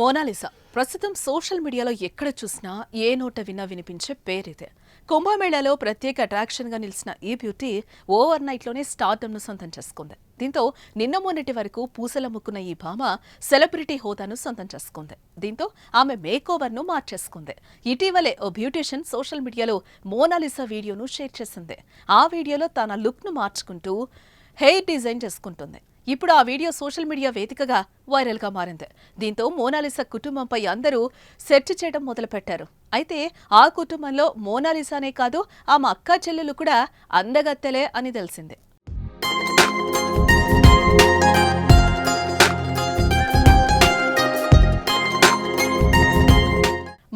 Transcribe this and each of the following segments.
Mona Lisa ప్రస్తుతం social మీడియాలో ఎక్కడ చూసినా ఏ నోట విన్నా వినిపించే పేరిదే. కుంభమేళాలో ప్రత్యేక అట్రాక్షన్గా నిలిచిన ఈ బ్యూటీ ఓవర్ నైట్లోనే స్టార్డమ్ను సొంతం చేసుకుంది. దీంతో నిన్న మొన్నటి వరకు పూసలమ్ముకున్న ఈ భామ సెలబ్రిటీ హోదాను సొంతం చేసుకుంది. దీంతో ఆమె మేకోవర్ను మార్చేసుకుంది. ఇటీవలే ఓ బ్యూటీషియన్ సోషల్ మీడియాలో మోనాలిసా వీడియోను షేర్ చేసింది. ఆ వీడియోలో తన లుక్ను మార్చుకుంటూ హెయిర్ డిజైన్ చేసుకుంటుంది. ఇప్పుడు ఆ వీడియో సోషల్ మీడియా వేదికగా వైరల్గా మారింది. దీంతో మోనాలిసా కుటుంబంపై అందరూ సెర్చ్ చేయడం మొదలుపెట్టారు. అయితే ఆ కుటుంబంలో మోనాలిసానే కాదు ఆమె అక్క చెల్లెలు కూడా అందగత్తెలే అని తెలిసింది.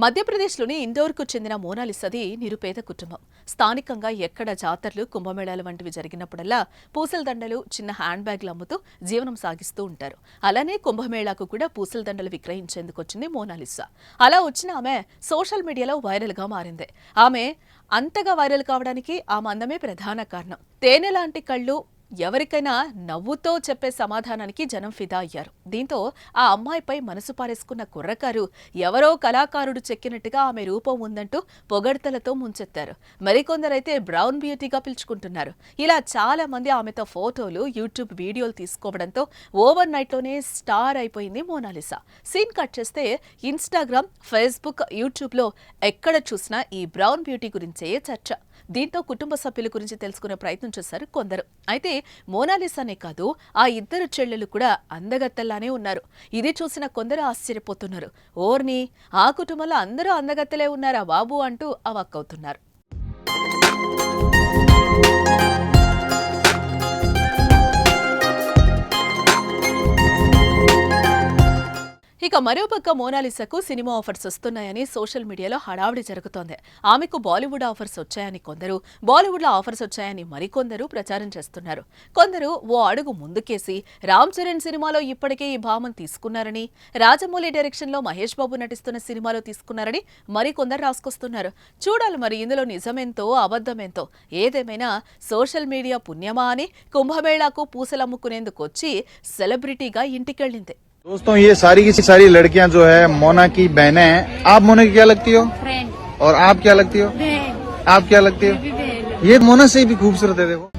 మధ్యప్రదేశ్లోని ఇండోర్కు చెందిన మోనాలిసది నిరుపేద కుటుంబం. స్థానికంగా ఎక్కడ జాతరలు కుంభమేళాలు వంటివి జరిగినప్పుడల్లా పూసల దండలు చిన్న హ్యాండ్ బ్యాగ్లు అమ్ముతూ జీవనం సాగిస్తూ ఉంటారు. అలానే కుంభమేళాకు కూడా పూసల దండలు విక్రయించేందుకు వచ్చింది మోనాలిసా అలా వచ్చిన ఆమె సోషల్ మీడియాలో వైరల్గా మారింది. ఆమె అంతగా వైరల్ కావడానికి ఆమె అందమే ప్రధాన కారణం. తేనె లాంటి కళ్ళు ఎవరికైనా నవ్వుతో చెప్పే సమాధానానికి జనం ఫిదా అయ్యారు. దీంతో ఆ అమ్మాయిపై మనసు పారేసుకున్న కుర్రకారు ఎవరో కళాకారుడు చెక్కినట్టుగా ఆమె రూపం ఉందంటూ పొగడ్తలతో ముంచెత్తారు. మరికొందరైతే బ్రౌన్ బ్యూటీగా పిలుచుకుంటున్నారు. ఇలా చాలా మంది ఆమెతో ఫోటోలు యూట్యూబ్ వీడియోలు తీసుకోవడంతో ఓవర్ నైట్లోనే స్టార్ అయిపోయింది మోనాలిసా. సీన్ కట్ చేస్తే ఇన్స్టాగ్రామ్ ఫేస్బుక్ యూట్యూబ్లో ఎక్కడ చూసినా ఈ బ్రౌన్ బ్యూటీ గురించే చర్చ. దీంతో కుటుంబ సభ్యుల గురించి తెలుసుకునే ప్రయత్నం చేశారు కొందరు. అయితే మోనాలిసానే కాదు ఆ ఇద్దరు చెల్లెలు కూడా అందగత్తెల్లానే ఉన్నారు. ఇది చూసిన కొందరు ఆశ్చర్యపోతున్నారు. ఓర్ని ఆ కుటుంబంలో అందరూ అందగత్తెలే ఉన్నారా బాబు అంటూ అవాక్కవుతున్నారు. ఇక మరోపక్క మోనాలిసాకు సినిమా ఆఫర్స్ వస్తున్నాయని సోషల్ మీడియాలో హడావిడి జరుగుతోంది. ఆమెకు బాలీవుడ్ ఆఫర్స్ వచ్చాయని కొందరు బాలీవుడ్లో ఆఫర్స్ వచ్చాయని మరికొందరు ప్రచారం చేస్తున్నారు. కొందరు ఓ అడుగు ముందుకేసి రామ్ చరణ్ సినిమాలో ఇప్పటికే ఈ భామను తీసుకున్నారని రాజమౌళి డైరెక్షన్లో మహేష్ బాబు నటిస్తున్న సినిమాలో తీసుకున్నారని మరికొందరు రాసుకొస్తున్నారు. చూడాలి మరి ఇందులో నిజమెంతో అబద్ధమేంతో. ఏదేమైనా సోషల్ మీడియా పుణ్యమా అని కుంభమేళాకు పూసలమ్ముకునేందుకు వచ్చి సెలబ్రిటీగా ఇంటికెళ్ళింది. दोस्तों ये सारी की सारी लड़कियाँ जो है मोना की बहनें हैं। आप मोना की क्या लगती हो? फ्रेंड और आप क्या लगती हो? बहन। आप क्या लगती हो? ये मोना से भी खूबसूरत है देखो।